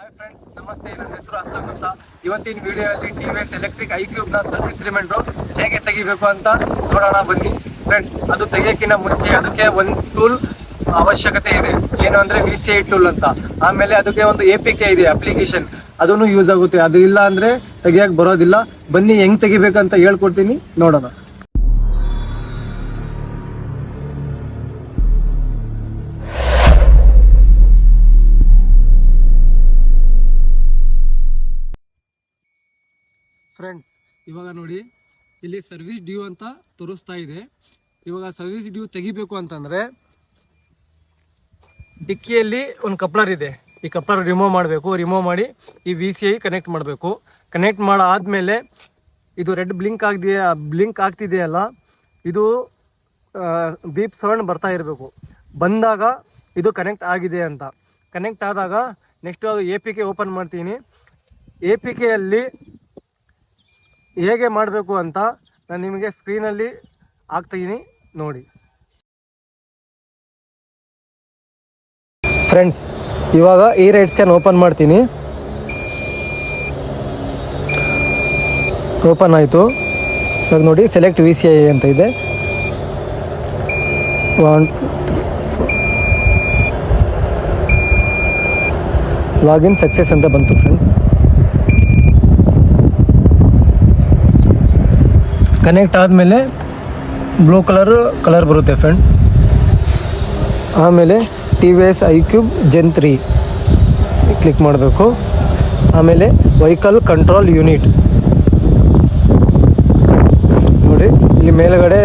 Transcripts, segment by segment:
Hi friends ನಮಸ್ತೆ, ನನ್ನ ಹೆಸರು ಅಶೋಕ್ ಅಂತ. ಇವತ್ತಿನ ವಿಡಿಯೋದಲ್ಲಿ T V S electric I ಕ್ಯೂಬ್ನ service reminder ಹೇಗೆ ತೆಗಿಬೇಕು ಅಂತ ನೋಡೋಣ, ಬನ್ನಿ. ಫ್ರೆಂಡ್ಸ್ ಅದು ತೆಗಿಯೋಕ್ಕಿಂತ ಮುಂಚೆ ಅದಕ್ಕೆ ಒಂದು ಟೂಲ್ ಅವಶ್ಯಕತೆ ಇದೆ. ಏನು ಅಂದರೆ ವಿ ಸಿ ಐ ಟೂಲ್ ಅಂತ. ಆಮೇಲೆ ಅದಕ್ಕೆ ಒಂದು ಎ ಪಿ ಕೆ ಇದೆ ಅಪ್ಲಿಕೇಶನ್ ಅದನ್ನು ಯೂಸ್ ಆಗುತ್ತೆ. ಅದು ಇಲ್ಲ ಅಂದರೆ ತೆಗಿಯೋಕೆ ಬರೋದಿಲ್ಲ. ಬನ್ನಿ, ಹೆಂಗೆ ತೆಗಿಬೇಕಂತ ಹೇಳ್ಕೊಡ್ತೀನಿ. ನೋಡೋಣ. ಫ್ರೆಂಡ್ಸ್ ಇವಾಗ ನೋಡಿ, ಇಲ್ಲಿ ಸರ್ವಿಸ್ ಡ್ಯೂ ಅಂತ ತೋರಿಸ್ತಾ ಇದೆ. ಇವಾಗ ಸರ್ವಿಸ್ ಡ್ಯೂ ತೆಗಿಬೇಕು ಅಂತಂದರೆ, ಡಿಕ್ಕಿಯಲ್ಲಿ ಒಂದು ಕಪ್ಲರ್ ಇದೆ. ಈ ಕಪ್ಲರ್ ರಿಮೂವ್ ಮಾಡಬೇಕು ರಿಮೂವ್ ಮಾಡಿ ಈ ವಿ ಸಿ ಐ ಕನೆಕ್ಟ್ ಮಾಡಬೇಕು. ಕನೆಕ್ಟ್ ಮಾಡಾದಮೇಲೆ ಇದು ರೆಡ್ ಬ್ಲಿಂಕ್ ಆಗಿದೆಯಾ ಬ್ಲಿಂಕ್ ಆಗ್ತಿದೆಯಲ್ಲ, ಇದು ಬೀಪ್ ಸೌಂಡ್ ಬರ್ತಾ ಇರಬೇಕು. ಬಂದಾಗ ಇದು ಕನೆಕ್ಟ್ ಆಗಿದೆ ಅಂತ. ಕನೆಕ್ಟ್ ಆದಾಗ ನೆಕ್ಸ್ಟ್ ಅದು ಎ ಪಿ ಕೆ ಓಪನ್ ಮಾಡ್ತೀನಿ. ಎ ಪಿ ಕೆಯಲ್ಲಿ ಹೇಗೆ ಮಾಡಬೇಕು ಅಂತ ನಾನು ನಿಮಗೆ ಸ್ಕ್ರೀನಲ್ಲಿ ಹಾಕ್ತೀನಿ ನೋಡಿ. ಫ್ರೆಂಡ್ಸ್ ಇವಾಗ ಈ ರೈಟ್ ಸ್ಕ್ಯಾನ್ ಓಪನ್ ಮಾಡ್ತೀನಿ. ಓಪನ್ ಆಯಿತು. ಇವಾಗ ನೋಡಿ ಸೆಲೆಕ್ಟ್ ವಿ ಸಿ ಐ ಅಂತ ಇದೆ. ಒನ್ ಲಾಗಿನ್ ಸಕ್ಸಸ್ ಅಂತ ಬಂತು ಫ್ರೆಂಡ್ ಕನೆಕ್ಟ್ ಆದಮೇಲೆ ಬ್ಲೂ ಕಲರ್ ಕಲರ್ ಬರುತ್ತೆ ಫ್ರೆಂಡ್ ಆಮೇಲೆ T V S I cube gen three click ಮಾಡಬೇಕು. ಆಮೇಲೆ ವೆಹಿಕಲ್ ಕಂಟ್ರೋಲ್ ಯೂನಿಟ್ ನೋಡಿ, ಇಲ್ಲಿ ಮೇಲುಗಡೆ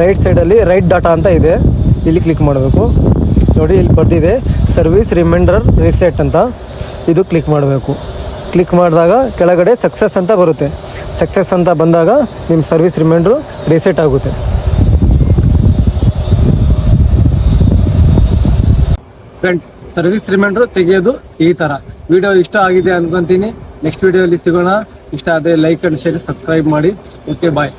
ರೈಟ್ ಸೈಡಲ್ಲಿ ರೈಟ್ ಡಾಟಾ ಅಂತ ಇದೆ. ಇಲ್ಲಿ ಕ್ಲಿಕ್ ಮಾಡಬೇಕು. ನೋಡಿ, ಇಲ್ಲಿ ಬರ್ದಿದೆ. ಸರ್ವಿಸ್ ರಿಮೈಂಡರ್ ರಿಸೆಟ್ ಅಂತ. ಇದು ಕ್ಲಿಕ್ ಮಾಡಬೇಕು. ಕ್ಲಿಕ್ ಮಾಡಿದಾಗ ಕೆಳಗಡೆ ಸಕ್ಸಸ್ ಅಂತ ಬರುತ್ತೆ. ಸಕ್ಸಸ್ ಅಂತ ಬಂದಾಗ ನಿಮ್ಮ ಸರ್ವಿಸ್ ರಿಮೈಂಡ್ರು ರೀಸೆಟ್ ಆಗುತ್ತೆ. ಫ್ರೆಂಡ್ಸ್ ಸರ್ವಿಸ್ ರಿಮೈಂಡ್ರು ತೆಗೆಯೋದು ಈ ಥರ. ವಿಡಿಯೋ ಇಷ್ಟ ಆಗಿದೆ ಅನ್ಕೊಂತೀನಿ. ನೆಕ್ಸ್ಟ್ ವಿಡಿಯೋಲಿ ಸಿಗೋಣ. ಇಷ್ಟ ಆದರೆ ಲೈಕ್ ಆ್ಯಂಡ್ ಶೇರ್ ಸಬ್ಸ್ಕ್ರೈಬ್ ಮಾಡಿ. Okay bye